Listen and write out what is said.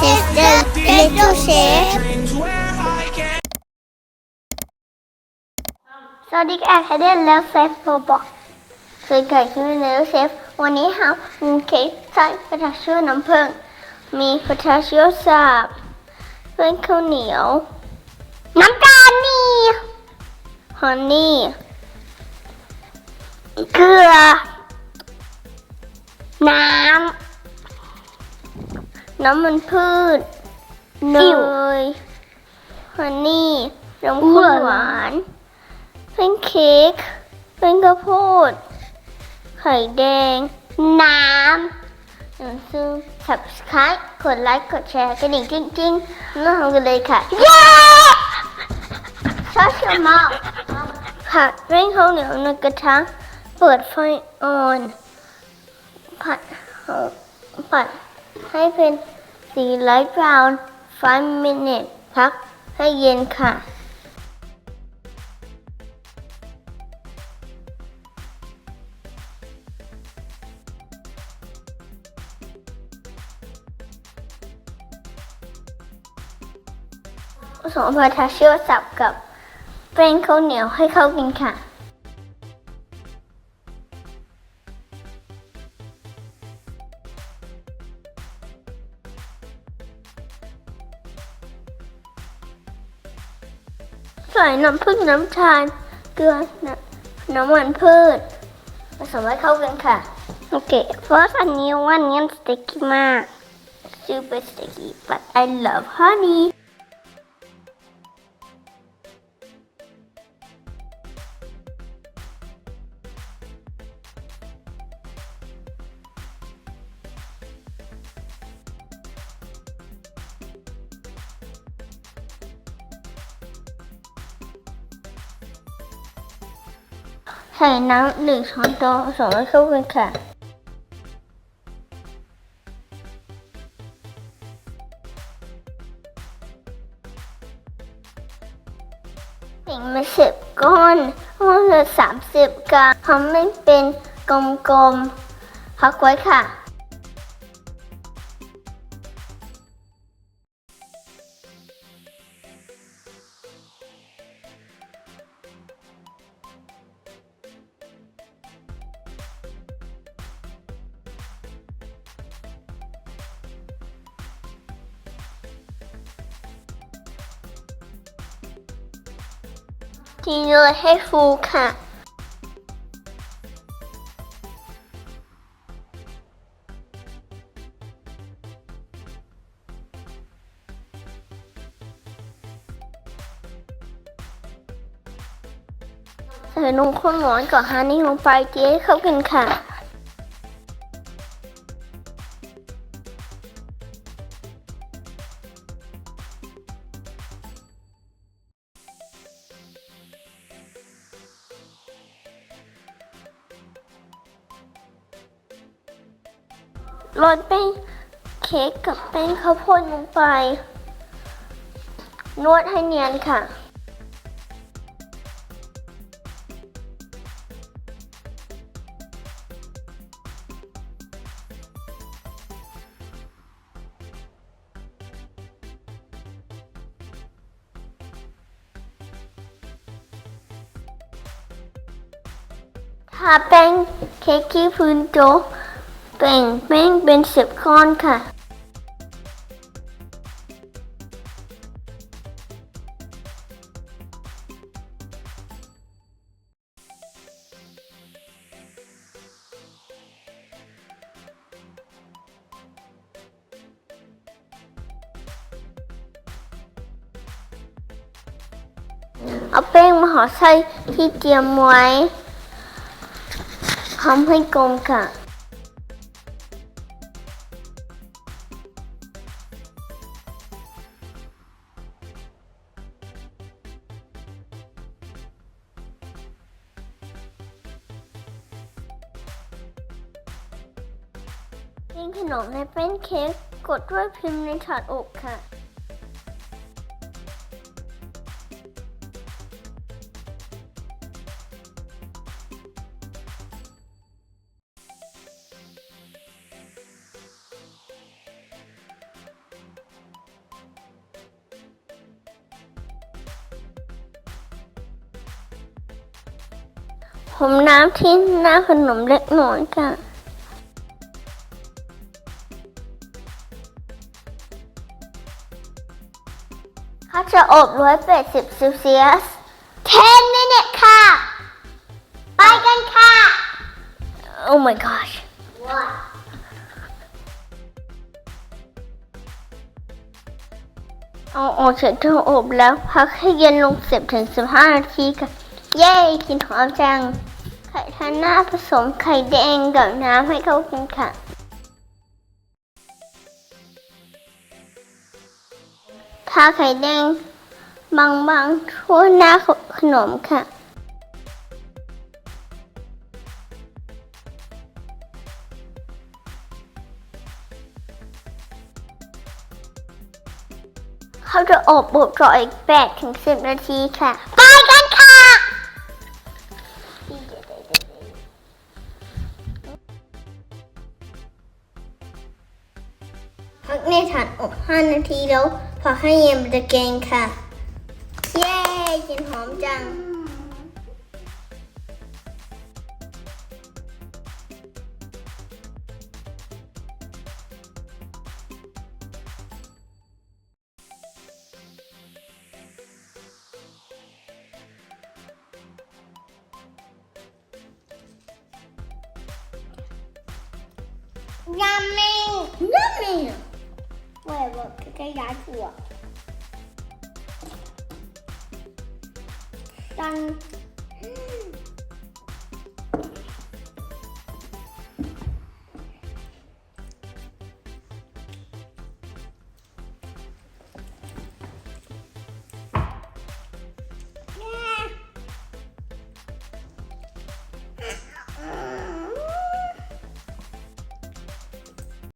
This is the little chef สวัสดีค่ะแคเดนแล้วเซฟโรบอกเคยเกิดขึ้นในแล้วเชฟวันนี้เรามีเค้กใส่กระทะเชื่อน้ำผึ้งมีกระทะเชื่อสับเป็นข้าวเหนียว น้ำตาลนี่ฮันนี่เกลือ น้ำ น้ำมันพืชเนยฮันนี่นมข้นหวานเป็นเค้กเป็นข้าวโพด ไข่แดง น้ำอย่าลืม subscribe กดไลค์ กดแชร์กระดิ่งจริงๆน่าทำกันเลยค่ะ เย้ชอบชมากผัดเร่งข้าวเหนียวในกระทะเปิดไฟอ่อน ผัดผัด ให้เป็นสีไลท์บราวน์ 5 minutes พักให้เย็นค่ะ ผสมพาทาเชียวสับกับแป้งข้าวเหนียวให้เข้ากันค่ะ ใส่น้ำผึ้งน้ำชาลเกลือน้ำน้ำมันพืชผสมให้เข้ากันค่ะ โอเค first อันนี้วันนี้สเต็กมาก super sticky but I love honey ใส่น้ำหนึ่งช้อนโต๊ะสมให้เข้ากันค่ะ สิ่งมาสิบก้อนก้อนละสามสิบกรัมทำให้เป็นกลมๆพักไว้ค่ะ ทีเนยให้ฟูค่ะ ใส่นมข้นหวานกับฮันนี่ลงไปเจ๊เข้ากันค่ะ โรยแป้งเค้กกับแป้งข้าวโพดลงไป นวดให้เนียนค่ะ ทาแป้งเค้กที่พื้นโต๊ะ แบ่งแป้งเป็นสิบก้อนค่ะ เอาแป้งมาห่อไส้ที่เตรียมไว้ทำให้กลมค่ะ กินขนมในแป้นเค้กกดด้วยพิมพ์ในถาดอบค่ะผมน้ำที่หน้าขนมเล็กน้อยค่ะ เขาจะอบร้อยแปดสิบเซลเซียส10 minutes ค่ะ ไปกันค่ะ Oh my gosh What? เอาออกจากตู้อบแล้วพักให้เย็นลง10ถึง15นาทีค่ะ เย้กลินหอมจัง ไข่ทาหน้าผสมไข่แดงกับน้ำให้เข้ากันค่ะ ทาไข่แดง บางๆทั่วหน้าขนมค่ะ เขาจะอบบุบรออีก8ถึง10 นาทีค่ะ ไปกันค่ะพักในถาดอบ 5 นาทีแล้ว พอให้เย็นตะเกงค่ะ เย้กลินหอมจัง Yummy! Yummy 我可以压住我。